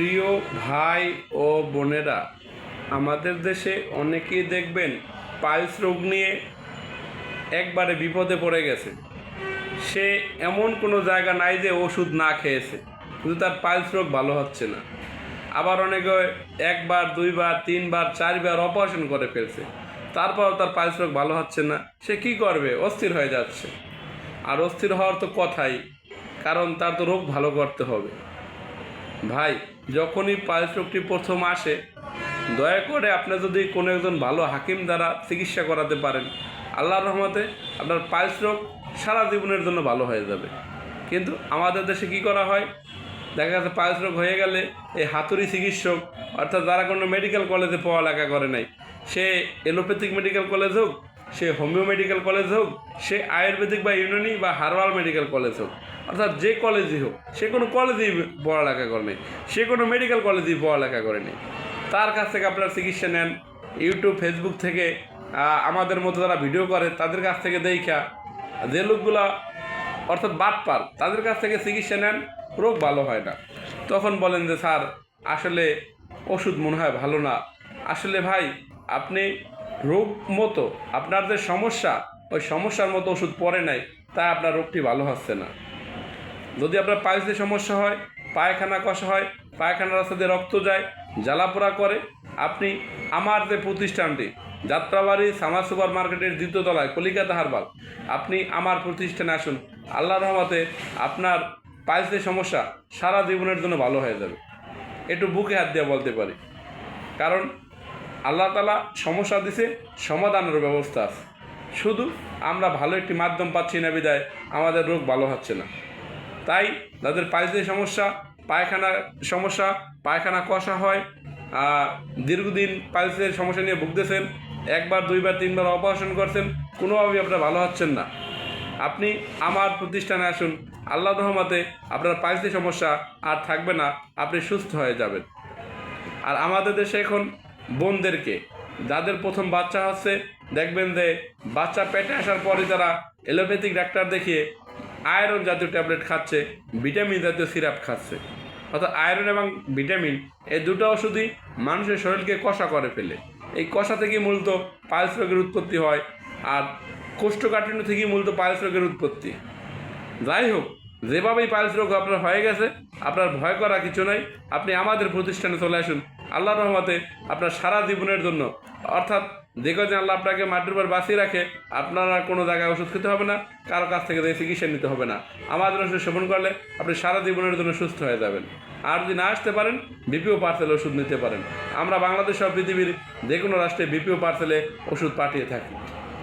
প্রিয় ভাই ও বোনেরা, আমাদের দেশে অনেকেই দেখবেন পাইলস রোগ নিয়ে একবারে বিপদে পড়ে গেছে। সে এমন কোনো জায়গা নাই যে ওষুধ না খেয়েছে কিন্তু তার পাইলস রোগ ভালো হচ্ছে না। আবার অনেকে একবার, দুইবার, তিনবার, চারবার অপারেশন করে ফেলছে, তারপরও তার পাইলস রোগ ভালো হচ্ছে না। সে কি করবে? অস্থির হয়ে যাচ্ছে। আর অস্থির হওয়ার তো কথাই, কারণ তার তো রোগ ভালো করতে হবে। ভাই, যখনই পাইলস রোগটি প্রথম আসে, দয়া করে আপনি যদি কোনো একজন ভালো হাকিম দ্বারা চিকিৎসা করাতে পারেন, আল্লাহর রহমতে আপনার রোগ সারা জীবনের জন্য ভালো হয়ে যাবে। কিন্তু আমাদের দেশে কি করা হয়? দেখা পাইলস রোগ হয়ে গেলে এই হাতুড়ি চিকিৎসক, অর্থাৎ যারা কোনো মেডিকেল কলেজে পড়ালেখা করে নাই, সে এলোপ্যাথিক মেডিকেল কলেজ হোক, সে হোমিও মেডিকেল কলেজ হোক, সে আয়ুর্বেদিক বা ইউনানি বা হার্বাল মেডিকেল কলেজ হোক অর্থাৎ যে কলেজই হোক, সে কোনো কলেজেই পড়ালেখা করেনি, সে কোনো মেডিকেল কলেজেই পড়ালেখা করেনি। তার কাছ থেকে আপনার চিকিৎসা নেন, ইউটিউব ফেসবুক থেকে আমাদের মতো যারা ভিডিও করে, তাদের কাছ থেকে দেখা, যে লোকগুলা অর্থাৎ বাদ বাটপার তাদের কাছ থেকে চিকিৎসা নেন, রোগ ভালো হয় না। তখন বলেন যে, স্যার, আসলে ওষুধ মনে হয় ভালো না। আসলে ভাই, আপনি রোগ মতো, আপনার যে সমস্যা, ওই সমস্যার মতো ওষুধ পড়ে নাই, তাই আপনার রোগটি ভালো হচ্ছে না। যদি আপনার পাইলসের সমস্যা হয়, পায়খানা কষা হয় পায়খানা রাস্তা দিয়ে রক্ত যায়, জ্বালাপোড়া করে, আপনি আমার যে প্রতিষ্ঠানটি, যাত্রাবাড়ি সামা সুপার মার্কেটের দ্বিতীয় তলায়, কলিকাতা হারবাল, আপনি আমার প্রতিষ্ঠানে আসুন। আল্লাহ রহমতে আপনার পাইলসের সমস্যা, সারা জীবনের জন্য ভালো হয়ে যাবে। একটু বুকে হাত দিয়ে বলতে পারি। কারণ আল্লাহ তালা সমস্যা দিছে, সমাধানের ব্যবস্থা আছে। শুধু আমরা ভালো একটি মাধ্যম পাচ্ছি না বিদায়, আমাদের রোগ ভালো হচ্ছে না। তাই যাদের পাইলসের সমস্যা পায়খানার সমস্যা, পায়খানা কষা হয় দীর্ঘদিন পাইলসের সমস্যা নিয়ে ভুগতেছেন, একবার, দুইবার, তিনবার অপারেশন করছেন, কোনোভাবেই আপনারা ভালো হচ্ছেন না। আপনি আমার প্রতিষ্ঠানে আসুন আল্লাহ রহমতে আপনার পাইলসের সমস্যা আর থাকবে না, আপনি সুস্থ হয়ে যাবেন। আর আমাদের দেশে এখন বোনদেরকে, যাদের প্রথম বাচ্চা হচ্ছে, দেখবেন যে বাচ্চা পেটে আসার পরে তারা এলোপ্যাথিক ডাক্তার দেখিয়ে আয়রন জাতীয় ট্যাবলেট খাচ্ছে, ভিটামিন জাতীয় সিরাপ খাচ্ছে। অর্থাৎ আয়রন এবং ভিটামিন এই দুটো ওষুধই মানুষের শরীরকে কষা করে ফেলে। এই কষা থেকেই মূলত পাইলস রোগের উৎপত্তি হয় আর কোষ্ঠকাঠিন্য থেকেই মূলত পাইলস রোগের উৎপত্তি। যাই হোক, যেভাবেই পাইলস রোগ আপনার হয়ে গেছে আপনার ভয় করা কিছু নাই। আপনি আমাদের প্রতিষ্ঠানে চলে আসুন। আল্লাহ রহমতে আপনার সারা জীবনের জন্য। অর্থাৎ যে আল্লাহ আপনাকে মাটির উপর বাঁচিয়ে রাখে, আপনার কোনো জায়গায় ওষুধ খেতে হবে না, কারও কাছ থেকে চিকিৎসা নিতে হবে না। আমাদের ওষুধ সেবন করলে আপনি সারা জীবনের জন্য সুস্থ হয়ে যাবেন। আর যদি না আসতে পারেন বিপিও পার্সেল ওষুধ নিতে পারেন। আমরা বাংলাদেশ সব পৃথিবীর যে কোনো রাষ্ট্রে বিপিও পার্সেলে ওষুধ পাঠিয়ে থাকি।